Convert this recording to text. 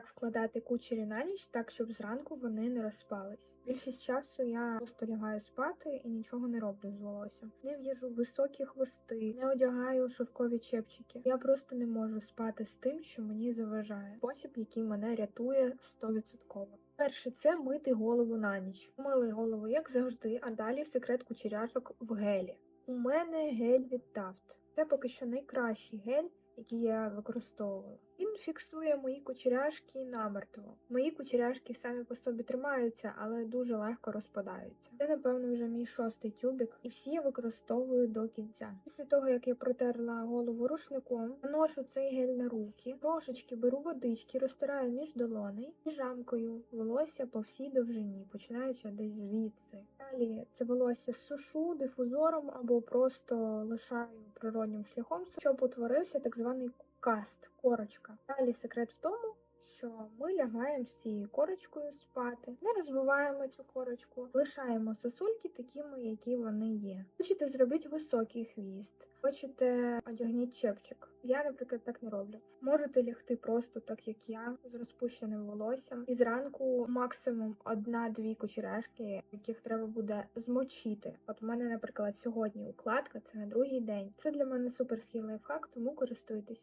як вкладати кучері на ніч так, щоб зранку вони не розпались. Більшість часу я просто лягаю спати і нічого не роблю з волоссям. Не в'яжу високі хвости, не одягаю шовкові чепчики. Я просто не можу спати з тим, що мені заважає. Спосіб, який мене рятує 100%. Перше, це мити голову на ніч. Мили голову, як завжди, а далі секрет кучеряшок в гелі. У мене гель від Taft. Це поки що найкращий гель, який я використовувала. Він фіксує мої кучеряшки намертво. Мої кучеряшки самі по собі тримаються, але дуже легко розпадаються. Це, напевно, вже мій шостий тюбик, і всі я використовую до кінця. Після того, як я протерла голову рушником, наношу цей гель на руки, трошечки беру водички, розтираю між долоней і жамкою волосся по всій довжині, починаючи десь звідси. Далі це волосся сушу дифузором або просто лишаю природнім шляхом, щоб утворився так званий каст, корочка. Далі секрет в тому, що ми лягаємо з цією корочкою спати, не розбиваємо цю корочку, лишаємо сосульки такими, які вони є. Хочете зробити високий хвіст, хочете одягніть чепчик. Я, наприклад, так не роблю. Можете лягти просто так, як я, з розпущеним волоссям, і зранку максимум одна-дві кучеряшки, яких треба буде змочити. От у мене, наприклад, сьогодні укладка це на другий день. Це для мене суперський лайфхак, тому користуйтесь.